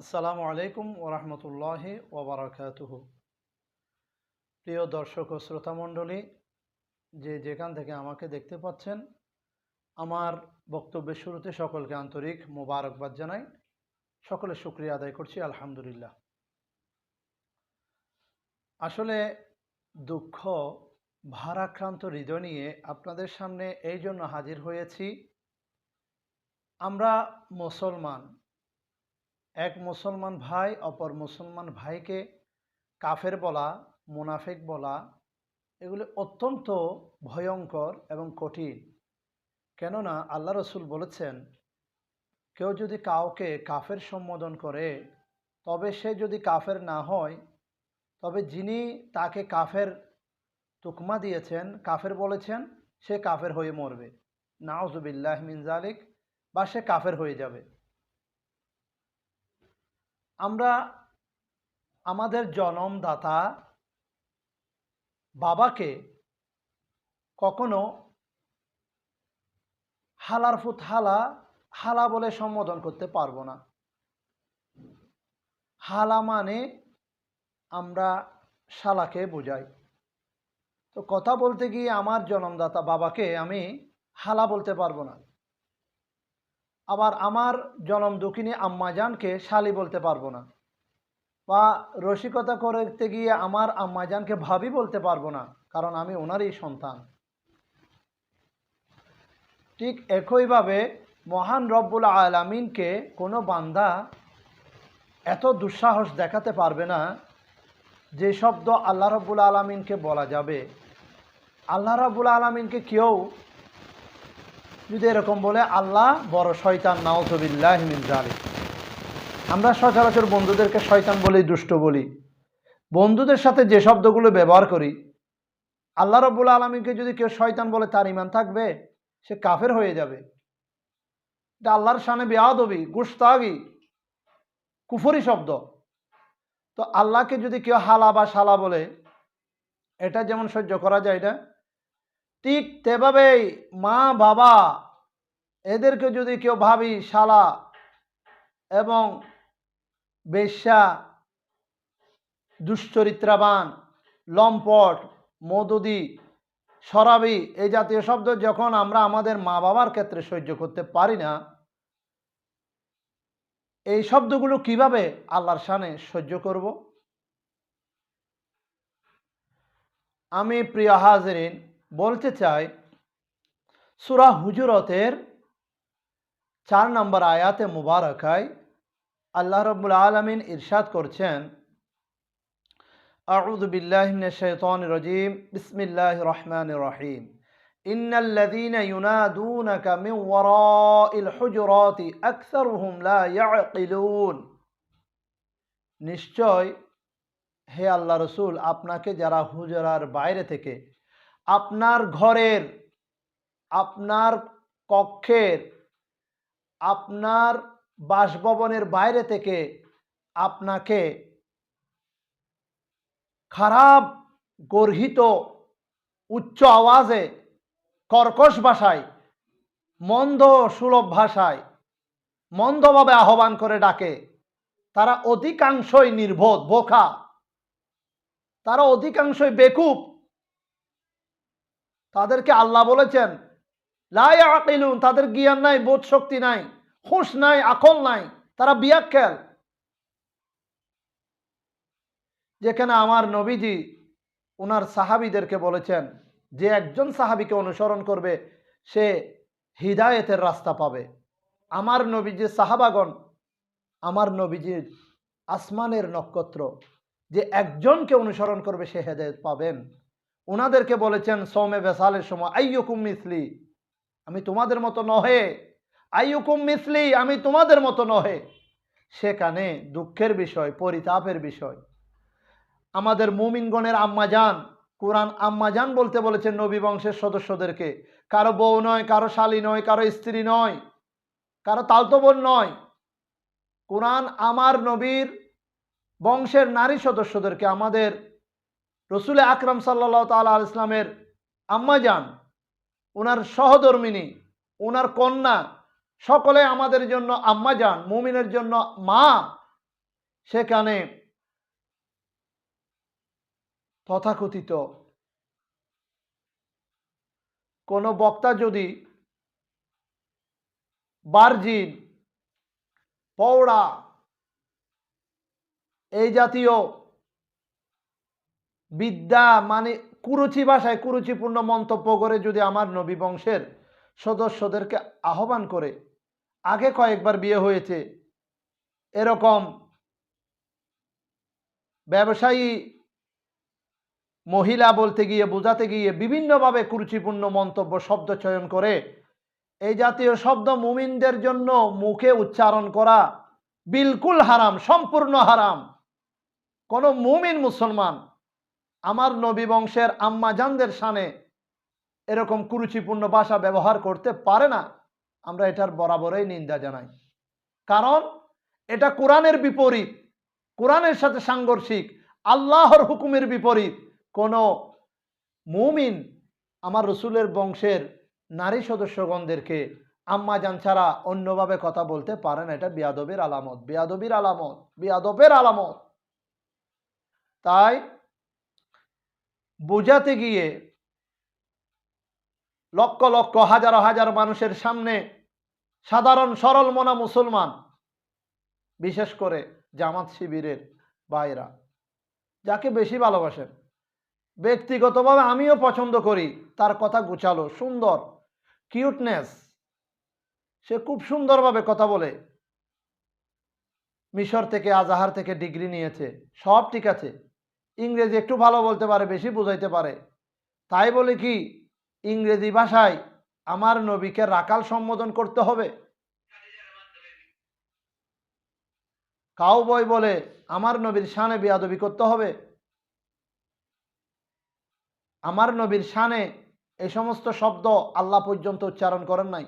আসসালামু আলাইকুম ওরহমতুল্লাহ ওবরাকাতুহ। প্রিয় দর্শক ও শ্রোতা মণ্ডলী, যে যেখান থেকে আমাকে দেখতে পাচ্ছেন, আমার বক্তব্যের শুরুতে সকলকে আন্তরিক মোবারকবাদ জানাই। সকলে শুক্রিয়া আদায় করছি, আলহামদুলিল্লাহ। আসলে দুঃখ, ভারাক্রান্ত হৃদয় নিয়ে আপনাদের সামনে এই জন্য হাজির হয়েছি। আমরা মুসলমান এক মুসলমান ভাই, অপর মুসলমান ভাইকে কাফের বলা, মুনাফেক বলা, এগুলি অত্যন্ত ভয়ঙ্কর এবং কঠিন। কেননা আল্লাহ রসুল বলেছেন, কেউ যদি কাউকে কাফের সম্বোধন করে, তবে সে যদি কাফের না হয়, তবে যিনি তাকে কাফের তুকমা দিয়েছেন, কাফের বলেছেন, সে কাফের হয়ে মরবে। নাউজুবিল্লাহ মিনজালিক বা সে কাফের হয়ে যাবে। আমরা আমাদের জনমদাতা বাবাকে কখনো হালার ফুত হালা হালা বলে সম্বোধন করতে পারব না। হালা মানে আমরা শালাকে বোঝাই। তো কথা বলতে গিয়ে আমার জনমদাতা বাবাকে আমি হালা বলতে পারব না। আবার আমার জনম দুঃখিনী আম্মাজানকে শালি বলতে পারব না। বা রসিকতা করতে গিয়ে আমার আম্মাজানকে ভাবি বলতে পারব না, কারণ আমি ওনারই সন্তান। ঠিক একইভাবে মহান রব্বুল আলামিনকে কোনো বান্দা এত দুঃসাহস দেখাতে পারবে না যে শব্দ আল্লাহ রব্বুল আলমিনকে বলা যাবে। আল্লাহ রব্বুল আলমিনকে কেউ যদি এরকম বলে, আল্লাহ, বড় শয়তান নাওজবিল্লাহ মিন জালিক আমরা সচরাচর বন্ধুদেরকে শয়তান বলি দুষ্ট বলি। বন্ধুদের সাথে যে শব্দগুলো ব্যবহার করি, আল্লাহ রব্বুল আলমীকে যদি কেউ শয়তান বলে, তার ইমান থাকবে, সে কাফের হয়ে যাবে। এটা আল্লাহর সামনে বেয়াদবি, গুস্তাগি, কুফরি শব্দ। তো আল্লাহকে যদি কেউ হালা বা শালা বলে, এটা যেমন সহ্য করা যায় এটা ঠিক তেভাবেই মা বাবা এদেরকে যদি কেউ ভাবি শালা এবং বেশ্যা, দুশ্চরিত্রাবান, লম্পট, মদুদি সরাবি এই জাতীয় শব্দ যখন আমরা আমাদের মা বাবার ক্ষেত্রে সহ্য করতে পারি না, এই শব্দগুলো কীভাবে আল্লাহর সানে সহ্য করব? আমি প্রিয় হাজরিন, বলতে চাই, সুরা হুজুরতের চার নম্বর আয়াতে মুবারকায় আল্লাহ রব্বুল আলমিন ইরশাদ করছেন أعوذ بالله من الشيطان الرجيم بسم الله الرحمن الرحيم إن الذين ينادونك من وراء الحجرات أكثرهم لا يعقلون নিশ্চয় হে আল্লাহ রসুল আপনাকে যারা হুজরার বাইরে থেকে আপনার ঘরের আপনার কক্ষের আপনার বাসভবনের বাইরে থেকে আপনাকে খারাপ, গর্হিত, উচ্চ আওয়াজে কর্কশ ভাষায়, মন্দ সুলভ ভাষায়, মন্দভাবে আহ্বান করে ডাকে। তারা অধিকাংশই নির্বোধ, বোকা। তারা অধিকাংশই বেকুব। তাদেরকে আল্লাহ বলেছেন লাই আকিলুন তাদের জ্ঞান নাই বোধ শক্তি নাই। হুঁশ নাই, আকল নাই, তারা বিয়াক্কেল। যেখানে আমার নবীজি ওনার সাহাবিদেরকে বলেছেন, যে একজন সাহাবিকে অনুসরণ করবে, সে হৃদায়তের রাস্তা পাবে। আমার নবীজির সাহাবাগণ, আমার নবীজির আসমানের নক্ষত্র, যে একজনকে অনুসরণ করবে, সে হেদায়ত পাবেন। ওনাদেরকে বলেছেন, সৌমে বেসালের সময়, আইয়কুম মিসলি, আমি তোমাদের মতো নহে। আইয়কুম মিসলি, আমি তোমাদের মতো নহে। সেখানে দুঃখের বিষয়, পরিতাপের বিষয়। আমাদের মুমিনগণের আম্মাজান কোরআন আম্মাজান বলতে বলেছেন নবী বংশের সদস্যদেরকে, কারও বউ নয়, কারও শালী নয়, কারও স্ত্রী নয়, কারও তালতো বোন নয়। কোরআন আমার নবীর বংশের নারী সদস্যদেরকে আমাদের রসুল আকরাম সাল্লা তাল ইসলামের আম্মাজান ওনার সহধর্মিনী ওনার কন্যা সকলে আমাদের জন্য আম্মা যান, মুমিনের জন্য মা। সেখানে তথাকথিত কোনো বক্তা যদি বার্জিন পৌড়া এই জাতীয় বিদ্যা মানে কুরুচি ভাষায় কুরুচিপূর্ণ মন্তব্য করে যদি আমার নবী বংশের সদস্যদেরকে আহ্বান করে আগে কয়েকবার বিয়ে হয়েছে। এরকম ব্যবসায়ী মহিলা বলতে গিয়ে, বোঝাতে গিয়ে বিভিন্নভাবে কুরুচিপূর্ণ মন্তব্য, শব্দ চয়ন করে এই জাতীয় শব্দ মুমিনদের জন্য মুখে উচ্চারণ করা বিলকুল হারাম, সম্পূর্ণ হারাম। কোনো মুমিন মুসলমান আমার নবী বংশের আম্মাজানদের সানে এরকম কুরুচিপূর্ণ ভাষা ব্যবহার করতে পারে না। আমরা এটার বরাবরই নিন্দা জানাই। কারণ এটা কোরআনের বিপরীত, কোরআনের সাথে সাংঘর্ষিক, আল্লাহর হুকুমের বিপরীত। কোনো মুমিন আমার রসুলের বংশের নারী সদস্যগণদেরকে আম্মাজান ছাড়া অন্যভাবে কথা বলতে পারেন এটা বিয়াদবের আলামত, বিয়াদবির আলামত, বিয়াদবের আলামত। তাই বোঝাতে গিয়ে লক্ষ লক্ষ, হাজার হাজার মানুষের সামনে সাধারণ, সরল মনা মুসলমান। বিশেষ করে জামাত শিবিরের ভাইরা যাকে বেশি ভালোবাসেন। ব্যক্তিগতভাবে আমিও পছন্দ করি, তার কথা গুছালো, সুন্দর কিউটনেস সে খুব সুন্দরভাবে কথা বলে। মিশর থেকে আজাহার থেকে ডিগ্রি নিয়েছে, সব ঠিক আছে। ইংরেজি একটু ভালো বলতে পারে, বেশি বুঝাইতে পারে। তাই বলে কি, ইংরেজি ভাষায় আমার নবীকে রাকাল সম্বোধন করতে হবে। কাউ বই বলে, আমার নবীর শানে বিয়াদবি করতে হবে। আমার নবীর শানে এই সমস্ত শব্দ আল্লাহ পর্যন্ত উচ্চারণ করেন নাই।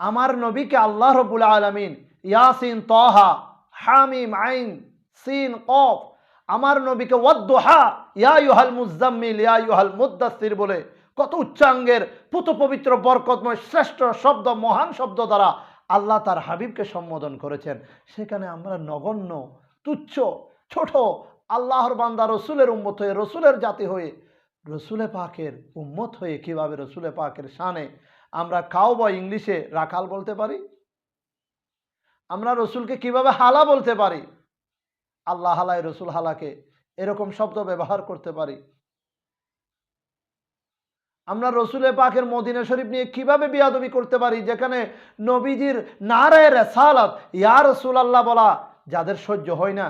আমার নবীকে আল্লাহ রবুল আলমিন ইয়াসিন, তহা, হামিম, আইন, সিন, কফ, আমার নবীকে ওয়াদ্দোহা, ইয়া ইউহাল মুজাম্মিল ইয়া ইউহাল মুদাসির বলে কত উচ্চাঙ্গের, পুত পবিত্র, বরকতময়, শ্রেষ্ঠ শব্দ, মহান শব্দ দ্বারা আল্লাহ তার হাবিবকে সম্বোধন করেছেন। সেখানে আমরা নগণ্য, তুচ্ছ, ছোট, আল্লাহর বান্দা, রসুলের উম্মত হয়ে, রসুলের জাতি হয়ে, রসুলে পাকের উম্মত হয়ে কীভাবে রসুলে পাকের শানে আমরা কাউ বা ইংলিশে রাখাল বলতে পারি? আমরা রসুলকে কীভাবে হালা বলতে পারি? আল্লাহ হালায় রসুল হালাকে এরকম শব্দ ব্যবহার করতে পারি। আমরা রসুলে পাকের মদিনা শরীফ নিয়ে কীভাবে বিয়াদবি করতে পারি? যেখানে নবীজির নারায় রেসালাত, ইয়া রসুল আল্লাহ বলা যাদের সহ্য হয় না।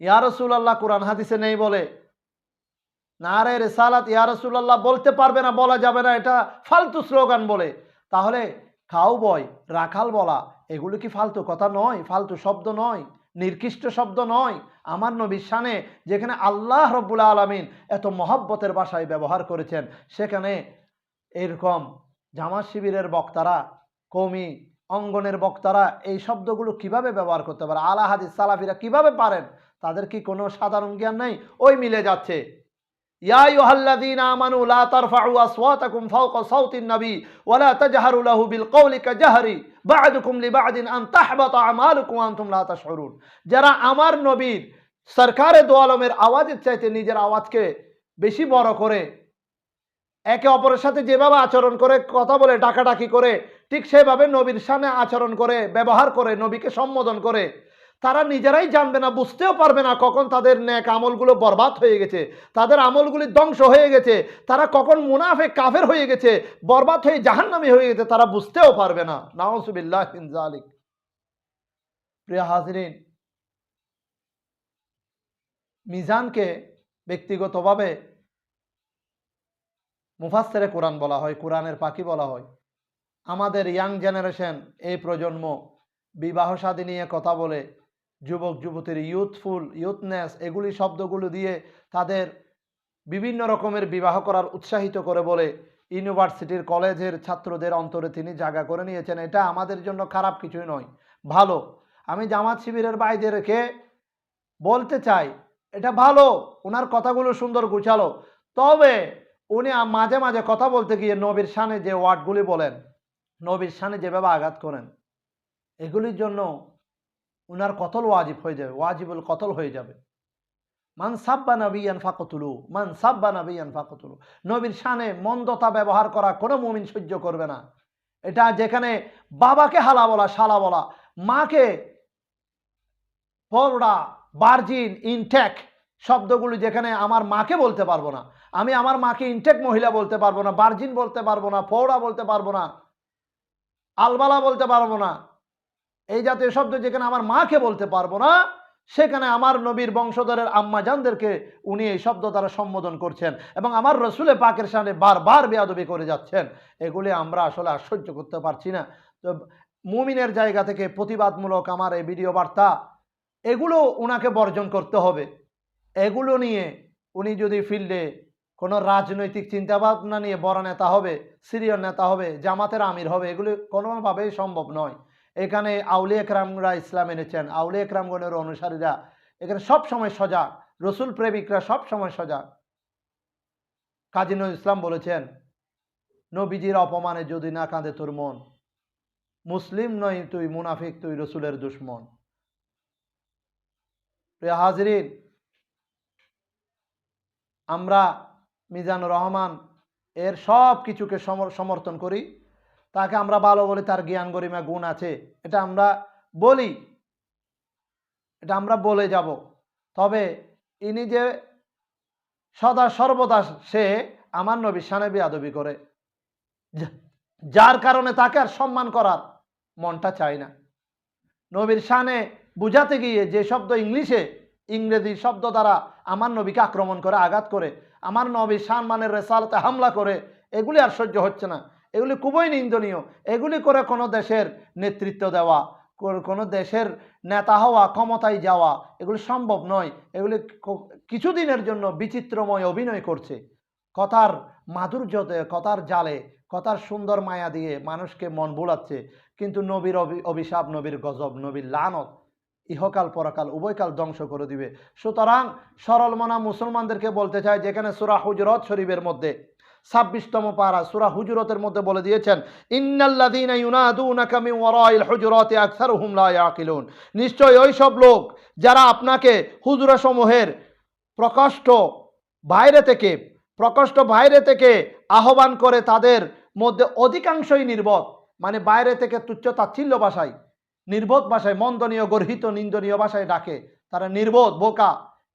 ইয়া রসুল আল্লাহ কোরআন হাদিসে নেই বলে। নারায় রেসালাত, ইয়া রসুল আল্লাহ বলতে পারবে না, বলা যাবে না, এটা ফালতু স্লোগান বলে। তাহলে খাও বয় রাখাল বলা, এগুলো কি ফালতু কথা নয়? ফালতু শব্দ নয় নির্কৃষ্ট শব্দ নয়। আমার নবীর শানে যেখানে আল্লাহ রব্বুল আলমিন এত মহব্বতের ভাষায় ব্যবহার করেছেন সেখানে এরকম জামাত শিবিরের বক্তারা কমি অঙ্গনের বক্তারা এই শব্দগুলো কিভাবে ব্যবহার করতে পারে আলা হাদিস সালাফিরা কিভাবে পারেন তাদের কি কোনো সাধারণ জ্ঞান নেই ওই মিলে যাচ্ছে يا أيها الذين آمنوا لا ترفعوا أصواتكم فوق صوت النبي ولا تجهروا له بالقول كجهر بعضكم لبعض أن تحبط أعمالكم وأنتم لا تشعرون যারা আমার নবীর সরকারে দো আলমের আওয়াজের চাইতে নিজের আওয়াজকে বেশি বড় করে, একে অপরের সাথে যেভাবে আচরণ করে, কথা বলে ডাকাডাকি করে, ঠিক সেভাবে নবীর সামনে আচরণ করে, ব্যবহার করে, নবীকে সম্বোধন করে, তারা নিজেরাই জানবে না, বুঝতেও পারবে না কখন তাদের ন্যাক আমলগুলো বরবাদ হয়ে গেছে, তাদের আমলগুলি ধ্বংস হয়ে গেছে, তারা কখন মুনাফে কাফের হয়ে গেছে, বরবাদ হয়ে জাহান্নামি হয়ে গেছে, তারা বুঝতেও পারবে না। নাউসুবিল্লাহ জালিক প্রিয় হাজরিন মিজানকে ব্যক্তিগতভাবে মুফাসেরে কোরআন বলা হয়, কোরআনের পাখি বলা হয়। আমাদের ইয়াং জেনারেশন, এই প্রজন্ম বিবাহ শাদী নিয়ে কথা বলে, যুবক যুবতীর ইউথফুল ইউথনেস এগুলি শব্দগুলো দিয়ে তাদের বিভিন্ন রকমের বিবাহ করার উৎসাহিত করে বলে ইউনিভার্সিটির কলেজের ছাত্রদের অন্তরে তিনি জায়গা করে নিয়েছেন। এটা আমাদের জন্য খারাপ কিছুই নয়। ভালো, আমি জামাত শিবিরের বাইরে রেখে বলতে চাই এটা ভালো। ওনার কথাগুলো সুন্দর গুছালো। তবে উনি মাঝে মাঝে কথা বলতে গিয়ে নবীর সানে যে ওয়ার্ডগুলি বলেন, নবীর সানে যেভাবে আঘাত করেন, এগুলির জন্য উনার কতল ওয়াজিব হয়ে যাবে, ওয়াজিবুল কতল হয়ে যাবে। মান সাব্বা নবিয়ান ফাকতুলু, মান সাব্বা নবিয়ান ফাকতুলু। নবীর শানে মন্দতা ব্যবহার করা কোনো মুমিন সহ্য করবে না। এটা যেখানে বাবাকে হালা বলা, শালা বলা, মাকে পরোড়া বার্জিন, ইনটেক শব্দগুলি যেখানে আমার মাকে বলতে পারব না। আমি আমার মাকে ইনটেক মহিলা বলতে পারব না, বার্জিন বলতে পারব না পৌড়া বলতে পারব না, আলবালা বলতে পারব না। এই জাতীয় শব্দ যেখানে আমার মাকে বলতে পারব না, সেখানে আমার নবীর বংশধরের আম্মাজানদেরকে উনি এই শব্দ দ্বারা সম্বোধন করছেন এবং আমার রসুলে পাকের সামনে বারবার বেয়াদবি করে যাচ্ছেন। এগুলি আমরা আসলে আশ্চর্য করতে পারছি না। তো মুমিনের জায়গা থেকে প্রতিবাদমূলক আমার এই ভিডিও বার্তা এগুলো ওনাকে বর্জন করতে হবে। এগুলো নিয়ে উনি যদি ফিল্ডে কোনো রাজনৈতিক চিন্তাভাবনা নিয়ে বড় নেতা হবে সিরিয়র নেতা হবে, জামাতের আমির হবে, এগুলি কোনোভাবেই সম্ভব নয়। এখানে আউলি একরামরা ইসলাম এনেছেন আউলি একরামগণের অনুসারীরা এখানে সব সময় সজাগ, রসুল প্রেমিকরা সব সময় সজাগ। কাজী নজরুল ইসলাম বলেছেন, নবীজির অপমানে যদি না কাঁদে তোর মন, মুসলিম নয় তুই মুনাফিক, তুই রসুলের দুশ্মন। প্রিয় হাজরিন, আমরা মিজানুর রহমান এর সব কিছুকে সমর- সমর্থন করি। তাকে আমরা ভালো বলি, তার জ্ঞান গরিমা গুণ আছে। এটা আমরা বলি, এটা আমরা বলে যাব। তবে ইনি যে সদা সর্বদা সে আমার নবী সানেবি আদবি করে। যার কারণে তাকে আর সম্মান করার মনটা চায় না। নবীর শানে বুঝাতে গিয়ে যে শব্দ ইংলিশে, ইংরেজি শব্দ দ্বারা আমার নবীকে আক্রমণ করে, আঘাত করে, আমার নবীর সম্মানের রেসালতে হামলা করে, এগুলি আর সহ্য হচ্ছে না। এগুলি খুবই নিন্দনীয়। এগুলি করে কোনো দেশের নেতৃত্ব দেওয়া কোন- দেশের নেতা হওয়া, ক্ষমতায় যাওয়া, এগুলি সম্ভব নয়। এগুলি কিছুদিনের জন্য বিচিত্রময় অভিনয় করছে। কথার মাধুর্যতে কথার জালে, কথার সুন্দর মায়া দিয়ে মানুষকে মন বোলাচ্ছে কিন্তু নবীর অভি- অভিশাপ, নবীর গজব, নবীর লানত ইহকাল, পরকাল, উভয়কাল ধ্বংস করে দিবে। সুতরাং সরল মনা মুসলমানদেরকে বলতে চাই যেখানে সুরা হুজরত শরীফের মধ্যে, ছাব্বিশতম পারা সুরা হুজরতের মধ্যে বলে দিয়েছেন ইয়াকিলুন। নিশ্চয় ওই সব লোক যারা আপনাকে হুজুরা সমূহের প্রকষ্ট বাইরে থেকে, প্রকষ্ট বাইরে থেকে আহ্বান করে, তাদের মধ্যে অধিকাংশই নির্বোধ। মানে বাইরে থেকে তুচ্ছ তাচ্ছিল্য ভাষায় নির্বোধ ভাষায়, মন্দনীয়, গর্হিত, নিন্দনীয় ভাষায় ডাকে, তারা নির্বোধ, বোকা।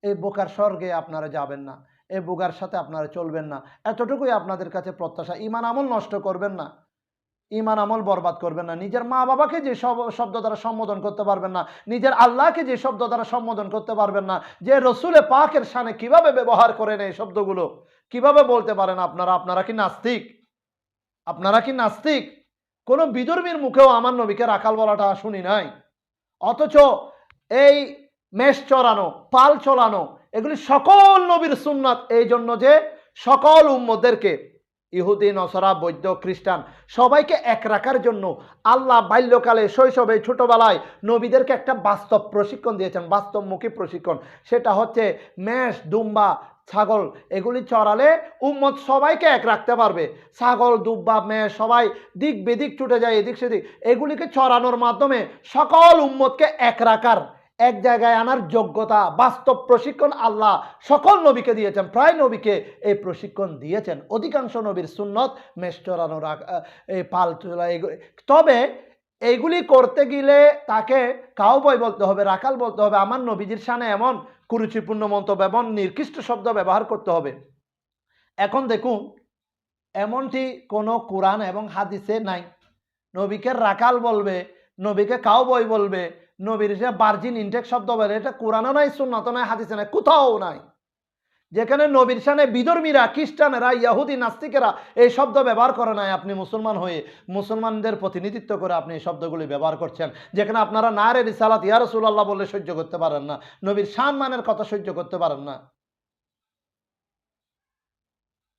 এই বোকার স্বর্গে আপনারা যাবেন না, এই বোকার সাথে আপনারা চলবেন না। এতটুকুই আপনাদের কাছে প্রত্যাশা। ইমান আমল নষ্ট করবেন না। ইমান আমল বরবাদ করবেন না। নিজের মা বাবাকে যে শব্দ দ্বারা সম্বোধন করতে পারবেন না, নিজের আল্লাহকে যে শব্দ দ্বারা সম্বোধন করতে পারবেন না, যে রসুলে পাকের সানে কীভাবে ব্যবহার করেন এই শব্দগুলো, কীভাবে বলতে পারেন আপনারা? আপনারা কি নাস্তিক? আপনারা কি নাস্তিক? কোনো বিদর্মীর মুখেও আমার নবীকে রাখাল বলাটা শুনি নাই। অথচ এই মেষ চড়ানো, পাল চলানো এগুলি সকল নবীর সুন্নাত। এই জন্য যে সকল উম্মদেরকে ইহুদি, নসরা বৈদ্য খ্রিস্টান, সবাইকে এক রাখার জন্য আল্লাহ বাল্যকালে, শৈশবে, ছোটবেলায় নবীদেরকে একটা বাস্তব প্রশিক্ষণ দিয়েছেন, বাস্তবমুখী প্রশিক্ষণ। সেটা হচ্ছে মেষ, দুম্বা, ছাগল, এগুলি চড়ালে উম্মত সবাইকে এক রাখতে পারবে। ছাগল, দুব্বা মেয়ে সবাই দিক বেদিক ছুটে যায় এদিক সেদিক এগুলিকে চড়ানোর মাধ্যমে সকল উম্মতকে এক রাখার এক জায়গায় আনার যোগ্যতা, বাস্তব প্রশিক্ষণ আল্লাহ সকল নবীকে দিয়েছেন, প্রায় নবীকে এই প্রশিক্ষণ দিয়েছেন। অধিকাংশ নবীর সুন্নত মেষ চড়ানো এই পাল এগুলি, তবে এইগুলি করতে গেলে তাকে কাউবয় বলতে হবে রাখাল বলতে হবে, আমার নবীজির সামনে এমন কুরুচিপূর্ণ মন্তব্য এবং নির্দিষ্ট শব্দ ব্যবহার করতে হবে। এখন দেখুন, এমনটি কোনো কোরআন এবং হাদিসে নাই। নবীকে রাকাল বলবে, নবীকে কাউবয় বলবে নবীর যে বার্জিন ইনটেক শব্দ বলে, এটা কোরআনও নাই সুন্নত নাই, হাদিসে নাই, কোথাও নাই। যেখানে নবীর সানে বিধর্মীরা, খ্রিস্টানেরা, ইয়াহুদি, নাস্তিকেরা এই শব্দ ব্যবহার করে নাই। আপনি মুসলমান হয়ে মুসলমানদের প্রতিনিধিত্ব করে আপনি এই শব্দগুলি ব্যবহার করছেন। যেখানে আপনারা না রে রিসালাত, ইয়া রসুল্লাহ বললে সহ্য করতে পারেন না। নবীর শান মানের কথা সহ্য করতে পারেন না।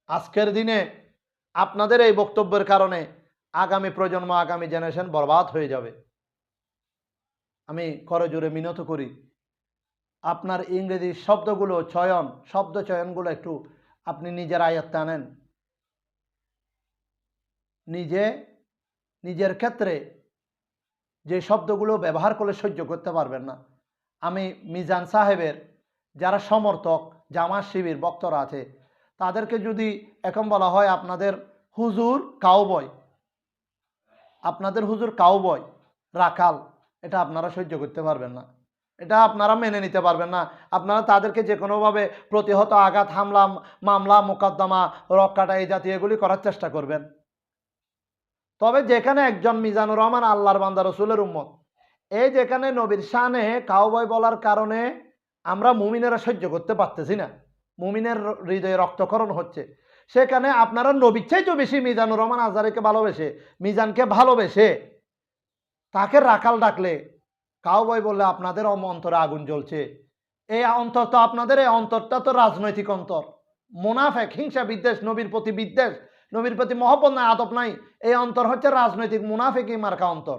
আজকের দিনে আপনাদের এই বক্তব্যের কারণে আগামী প্রজন্ম, আগামী জেনারেশন বরবাদ হয়ে যাবে। আমি করজোরে মিনত করি। আপনার ইংরেজি শব্দগুলো চয়ন, শব্দ চয়নগুলো একটু আপনি নিজের আয়ত্তে আনেন নিজে, নিজের ক্ষেত্রে যে শব্দগুলো ব্যবহার করলে সহ্য করতে পারবেন না। আমি মিজান সাহেবের যারা সমর্থক, জামাত শিবির বক্তরা আছে, তাদেরকে যদি এখন বলা হয় আপনাদের হুজুর কাউবয়, আপনাদের হুজুর কাউবয়, রাখাল এটা আপনারা সহ্য করতে পারবেন না। এটা আপনারা মেনে নিতে পারবেন না। আপনারা তাদেরকে যে কোনোভাবে প্রতিহত আঘাত, হামলা, মামলা, মোকদ্দমা রক্ষাটা এই জাতীয় এগুলি করার চেষ্টা করবেন। তবে যেখানে একজন মিজানুর রহমান আল্লাহর বান্দা, রসুলের উম্মত, এই যেখানে নবীর শানে কাউবয় বলার কারণে আমরা মুমিনেরা সহ্য করতে পারতেছি না। মুমিনের হৃদয়ে রক্তকরণ হচ্ছে। সেখানে আপনারা নবীর চাইতেও বেশি মিজানুর রহমান আজারিকে ভালোবেসে, মিজানকে ভালোবেসে তাকে রাখাল ডাকলে? কাউবয় বললে, আপনাদের অন্তরে আগুন জ্বলছে। এই অন্তর তো আপনাদের এই অন্তরটা তো রাজনৈতিক অন্তর। মোনাফেক, হিংসা বিদ্বেষ, নবীর প্রতি বিদ্বেষ, নবীর প্রতি মহব্বত নাই, আদব নাই এই অন্তর হচ্ছে রাজনৈতিক মুনাফেকই মার্কা অন্তর।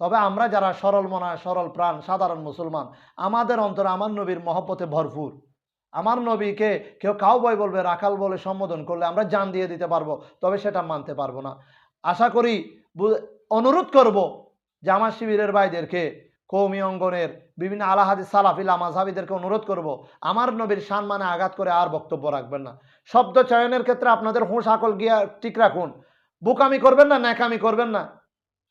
তবে আমরা যারা সরল মনা, সরল প্রাণ, সাধারণ মুসলমান, আমাদের অন্তর আমার নবীর মহব্বতে ভরপুর। আমার নবীকে কেউ কাউ বয় বলবে, রাখাল বলে সম্বোধন করলে আমরা জান দিয়ে দিতে পারব, তবে সেটা মানতে পারব না। আশা করি অনুরোধ করব জামা শিবিরের ভাইদেরকে কৌমি অঙ্গনের বিভিন্ন আলাহাদি সালাফিল আমাজাবিদেরকে অনুরোধ করব, আমার নবীর সম্মানে আঘাত করে আর বক্তব্য রাখবেন না। শব্দ চয়নের ক্ষেত্রে আপনাদের হুঁশ আকল গিয়া ঠিক রাখুন। বোকামি করবেন না, ন্যাকামি করবেন না।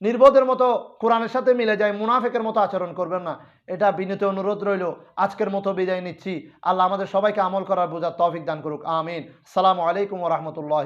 নির্বোধের মতো কোরআনের সাথে মিলে যায়, মুনাফেকের মতো আচরণ করবেন না। এটা বিনীত অনুরোধ রইল, আজকের মতো বিদায় নিচ্ছি। আল্লাহ আমাদের সবাইকে আমল করার বোঝার তৌফিক দান করুক, আমিন। সালামু আলাইকুম রহমতুল্লাহ